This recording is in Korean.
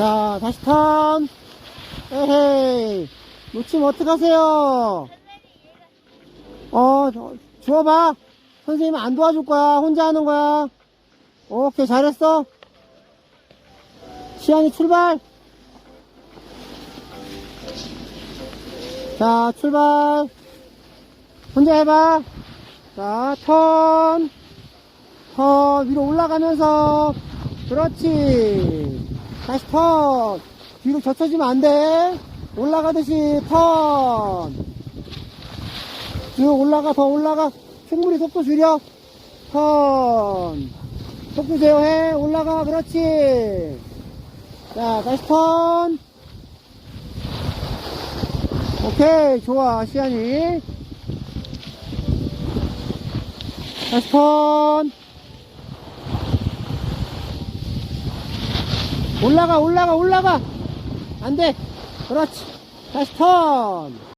자, 다시 턴. 에헤이. 놓치면 어떡하세요? 어, 저, 주워봐. 선생님 안 도와줄 거야. 혼자 하는 거야. 오케이, 잘했어. 시안이 출발. 자, 출발. 혼자 해봐. 자, 턴. 턴. 위로 올라가면서. 그렇지. 다시 턴. 뒤로 젖혀지면 안 돼. 올라가듯이 턴. 쭉 올라가, 더 올라가. 충분히 속도 줄여. 턴. 속도 제어해. 올라가. 그렇지. 자, 다시 턴. 오케이. 좋아. 시안이. 다시 턴. 올라가, 올라가, 올라가. 안 돼. 그렇지. 다시 턴.